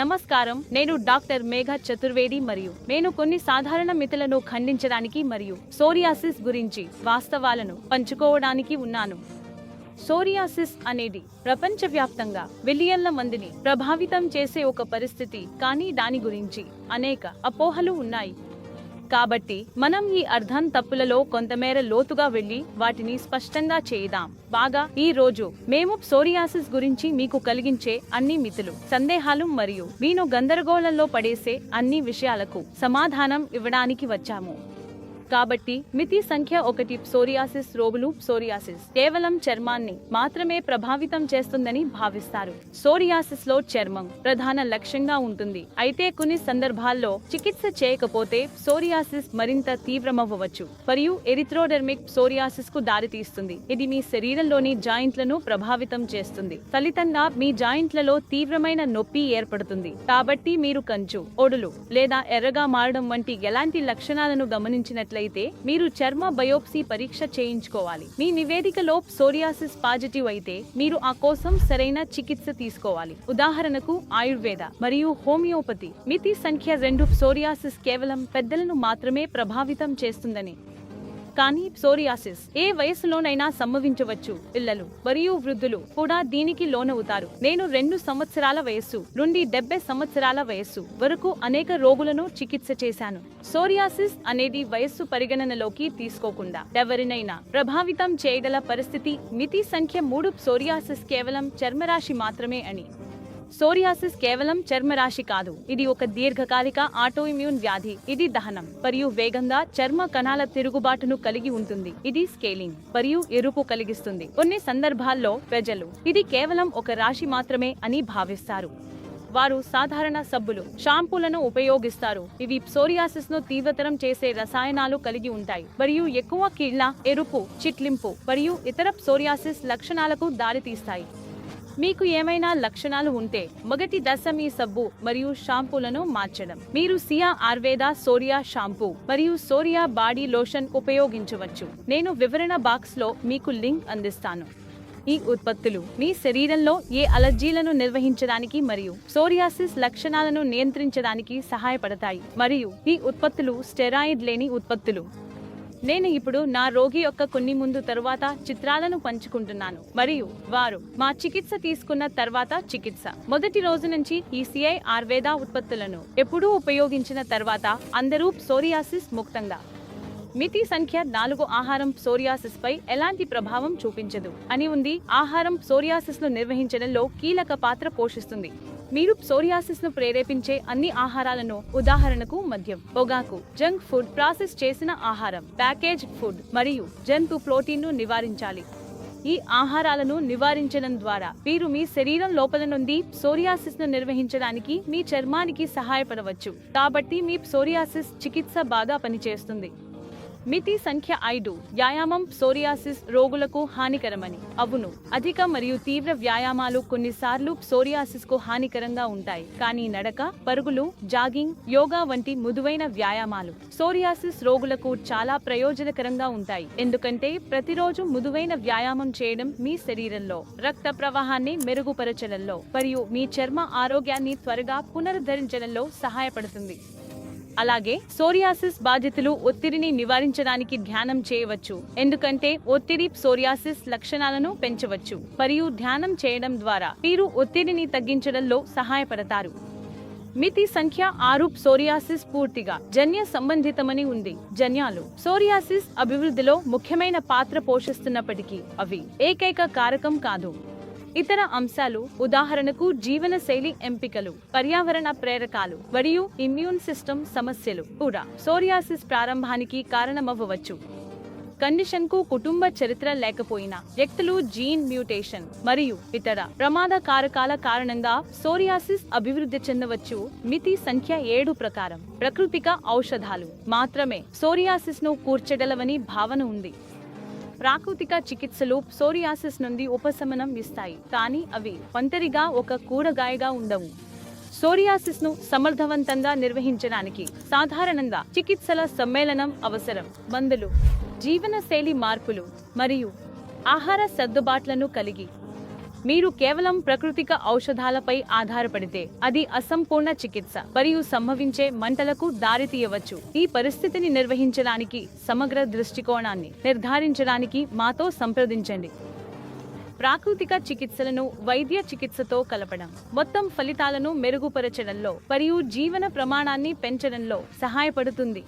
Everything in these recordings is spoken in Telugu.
నమస్కారం. నేను డాక్టర్ మేఘ చతుర్వేది మరియు నేను కొన్ని సాధారణ మితులను ఖండించడానికి మరియు సోరియాసిస్ గురించి వాస్తవాలను పంచుకోవడానికి ఉన్నాను. సోరియాసిస్ అనేది ప్రపంచవ్యాప్తంగా మిలియన్ల మందిని ప్రభావితం చేసే ఒక పరిస్థితి కానీ దాని గురించి అనేక అపోహలు ఉన్నాయి. కాబట్టి మనం ఈ అర్థం తప్పులలో కొంతమేర లోతుగా వెళ్ళి వాటిని స్పష్టంగా చేద్దాం బాగా ఈ రోజు మేము సోరియాసిస్ గురించి మీకు కలిగించే అన్ని మితులు సందేహాలు మరియు మీను గందరగోళంలో పడేసే అన్ని విషయాలకు సమాధానం ఇవ్వడానికి వచ్చాము. కాబట్టి మితి సంఖ్య ఒకటి సోరియాసిస్ రోగులు సోరియాసిస్ కేవలం చర్మాన్ని మాత్రమే ప్రభావితం చేస్తుందని భావిస్తారు. సోరియాసిస్లో చర్మం ప్రధాన లక్ష్యంగా ఉంటుంది. అయితే కొన్ని సందర్భాల్లో చికిత్స చేయకపోతే సోరియాసిస్ మరింత తీవ్రమవ్వవచ్చు. మరియు ఎరిథ్రోడెర్మిక్ సోరియాసిస్కు దారితీస్తుంది. ఇది మీ శరీరంలోని జాయింట్లను ప్రభావితం చేస్తుంది. ఫలితంగా మీ జాయింట్లలో తీవ్రమైన నొప్పి ఏర్పడుతుంది. కాబట్టి మీరు కంచు ఒడులు లేదా ఎర్రగా మారడం వంటి ఎలాంటి లక్షణాలను గమనించినట్లయితే మీరు చర్మ బయోప్సీ పరీక్ష చేయించుకోవాలి. మీ నివేదికలో సోరియాసిస్ పాజిటివ్ అయితే మీరు ఆ కోసం సరైన చికిత్స తీసుకోవాలి. ఉదాహరణకు ఆయుర్వేద మరియు హోమియోపతి. మితి సంఖ్య రెండు సోరియాసిస్ కేవలం పెద్దలను మాత్రమే ప్రభావితం చేస్తుందని. కానీ సోరియాసిస్ ఏ వయసులోనైనా సంభవించవచ్చు. పిల్లలు మరియు వృద్ధులు కూడా దీనికి లోనవుతారు. నేను రెండు సంవత్సరాల వయస్సు నుండి డెబ్బై సంవత్సరాల వయస్సు వరకు అనేక రోగులను చికిత్స చేశాను. సోరియాసిస్ అనేది వయస్సు పరిగణనలోకి తీసుకోకుండా ఎవరినైనా ప్రభావితం చేయగల పరిస్థితి. మితి సంఖ్య మూడు సోరియాసిస్ కేవలం చర్మరాశి మాత్రమే అని. సోరియాసిస్ కేవలం చర్మరాశి కాదు. ఇది ఒక దీర్ఘకాలిక ఆటోఇమ్యూన్ వ్యాధి. ఇది దహనం మరియు వేగంగా చర్మ కణాల తిరుగుబాటును కలిగి ఉంటుంది. ఇది స్కేలింగ్ మరియు ఎరుపు కలిగిస్తుంది. కొన్ని సందర్భాల్లో ప్రజలు ఇది కేవలం ఒక రాశి మాత్రమే అని భావిస్తారు. వారు సాధారణ సబ్బులు షాంపూలను ఉపయోగిస్తారు. ఇవి సోరియాసిస్ను తీవ్రతరం చేసే రసాయనాలు కలిగి ఉంటాయి. మరియు ఎక్కువ కీళ్ళ ఎరుపు చిట్లింపు మరియు ఇతర సోరియాసిస్ లక్షణాలకు దారితీస్తాయి. మీకు ఏమైనా లక్షణాలు ఉంటే మొదటి దశ మీ సబ్బు మరియు షాంపూలను మార్చడం. మీరు సియా ఆర్వేదా సోరియా షాంపూ మరియు సోరియా బాడీ లోషన్ ఉపయోగించవచ్చు. నేను వివరణ బాక్స్లో మీకు లింక్ అందిస్తాను. ఈ ఉత్పత్తులు మీ శరీరంలో ఏ అలర్జీలను నిర్వహించడానికి మరియు సోరియాసిస్ లక్షణాలను నియంత్రించడానికి సహాయపడతాయి. మరియు ఈ ఉత్పత్తులు స్టెరాయిడ్ లేని ఉత్పత్తులు. నేను ఇప్పుడు నా రోగి యొక్క కొన్ని ముందు తరువాత చిత్రాలను పంచుకుంటున్నాను. మరియు వారు మా చికిత్స తీసుకున్న తర్వాత చికిత్స. మొదటి రోజు నుంచి ఈ సిఐ ఆర్వేదా ఉత్పత్తులను ఎప్పుడూ ఉపయోగించిన తర్వాత అందరూ సోరియాసిస్ ముక్తంగా. మితి సంఖ్య నాలుగు ఆహారం సోరియాసిస్ పై ఎలాంటి ప్రభావం చూపించదు. అని ఉంది. ఆహారం సోరియాసిస్ను నిర్వహించడంలో కీలక పాత్ర పోషిస్తుంది. మీరు సోరియాసిస్ను ప్రేరేపించే అన్ని ఆహారాలను ఉదాహరణకు మద్యం పొగాకు జంక్ ఫుడ్ ప్రాసెస్ చేసిన ఆహారం ప్యాకేజ్ ఫుడ్ మరియు జంతు ప్రోటీన్ను నివారించాలి. ఈ ఆహారాలను నివారించడం ద్వారా మీరు మీ శరీరం లోపల నుండి సోరియాసిస్ను నిర్వహించడానికి మీ చర్మానికి సహాయపడవచ్చు. కాబట్టి మీ సోరియాసిస్ చికిత్స బాగా పనిచేస్తుంది. మితి సంఖ్య ఐదు వ్యాయామం సోరియాసిస్ రోగులకు హానికరమని. అవును అధిక మరియు తీవ్ర వ్యాయామాలు కొన్నిసార్లు సోరియాసిస్కు హానికరంగా ఉంటాయి. కానీ నడక పరుగులు జాగింగ్ యోగా వంటి మృదువైన వ్యాయామాలు సోరియాసిస్ రోగులకు చాలా ప్రయోజనకరంగా ఉంటాయి. ఎందుకంటే ప్రతిరోజు మృదువైన వ్యాయామం చేయడం మీ శరీరంలో రక్త ప్రవాహాన్ని మెరుగుపరచడంలో మరియు మీ చర్మ ఆరోగ్యాన్ని త్వరగా పునరుద్ధరించడంలో సహాయపడుతుంది. అలాగే సోరియాసిస్ బాధితులు ఒత్తిడిని నివారించడానికి ధ్యానం చేయవచ్చు. ఎందుకంటే ఒత్తిడి సోరియాసిస్ లక్షణాలను పెంచవచ్చు. మరియు ధ్యానం చేయడం ద్వారా మీరు ఒత్తిడిని తగ్గించడంలో సహాయపడతారు. మితి సంఖ్య ఆరు సోరియాసిస్ పూర్తిగా జన్య సంబంధితమని ఉంది. జన్యాలు సోరియాసిస్ అభివృద్ధిలో ముఖ్యమైన పాత్ర పోషిస్తున్నప్పటికీ అవి ఏకైక కారకం కాదు. ఇతర అంశాలు ఉదాహరణకు జీవనశైలి ఎంపికలు పర్యావరణ ప్రేరకాలు మరియు ఇమ్యూన్ సిస్టమ్ సమస్యలు కూడా సోరియాసిస్ ప్రారంభానికి కారణమవ్వవచ్చు. కండిషన్కు కుటుంబ చరిత్ర లేకపోయినా వ్యక్తులు జీన్ మ్యూటేషన్ మరియు ఇతర ప్రమాద కారకాల కారణంగా సోరియాసిస్ అభివృద్ధి చెందవచ్చు. మితి సంఖ్య ఏడు ప్రకారం ప్రకృతిక ఔషధాలు మాత్రమే సోరియాసిస్ను భావన ఉంది. ప్రాకృతిక చికిత్సలు సోరియాసిస్ నుండి ఉపశమనం ఇస్తాయి. కానీ అవి ఒంటరిగా ఒక కూరగాయగా ఉండవు. సోరియాసిస్ను సమర్థవంతంగా నిర్వహించడానికి సాధారణంగా చికిత్సల సమ్మేళనం అవసరం. మందులు జీవనశైలి మార్పులు మరియు ఆహార సర్దుబాట్లను కలిగి మీరు కేవలం ప్రకృతిక ఔషధాలపై ఆధారపడితే అది అసంపూర్ణ చికిత్స మరియు సంభవించే మంటలకు దారితీయవచ్చు ఈ పరిస్థితిని నిర్వహించడానికి సమగ్ర దృష్టికోణాన్ని నిర్ధారించడానికి మాతో సంప్రదించండి. ప్రాకృతిక చికిత్సలను వైద్య చికిత్సతో కలపడం మొత్తం ఫలితాలను మెరుగుపరచడంలో మరియు జీవన ప్రమాణాన్ని పెంచడంలో సహాయపడుతుంది.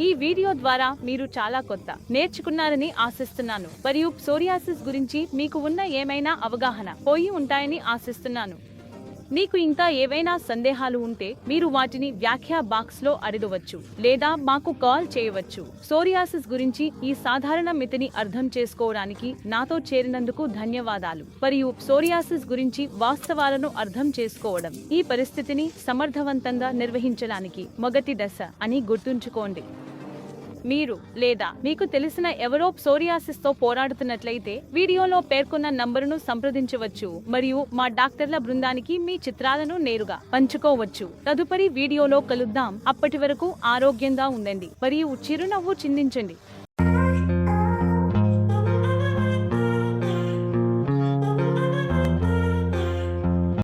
ఈ వీడియో ద్వారా మీరు చాలా కొత్త నేర్చుకున్నారని ఆశిస్తున్నాను. మరియు సోరియాసిస్ గురించి మీకు ఉన్న ఏమైనా అవగాహన పోయి ఉంటాయని ఆశిస్తున్నాను. మీకు ఇంకా ఏవైనా సందేహాలు ఉంటే మీరు వాటిని వ్యాఖ్యా బాక్స్లో అడగవచ్చు లేదా మాకు కాల్ చేయవచ్చు. సోరియాసిస్ గురించి ఈ సాధారణ మితిని అర్థం చేసుకోవడానికి నాతో చేరినందుకు ధన్యవాదాలు. మరియు సోరియాసిస్ గురించి వాస్తవాలను అర్థం చేసుకోవడం ఈ పరిస్థితిని సమర్థవంతంగా నిర్వహించడానికి మొదటి దశ అని గుర్తుంచుకోండి. మీరు లేదా మీకు తెలిసిన ఎవరో సోరియాసిస్తో పోరాడుతున్నట్లయితే వీడియోలో పేర్కొన్న నంబరును సంప్రదించవచ్చు మరియు మా డాక్టర్ల బృందానికి మీ చిత్రాలను నేరుగా పంచుకోవచ్చు. తదుపరి వీడియోలో కలుద్దాం. అప్పటి వరకు ఆరోగ్యంగా ఉండండి. మరియు చిరునవ్వు చిందించండి.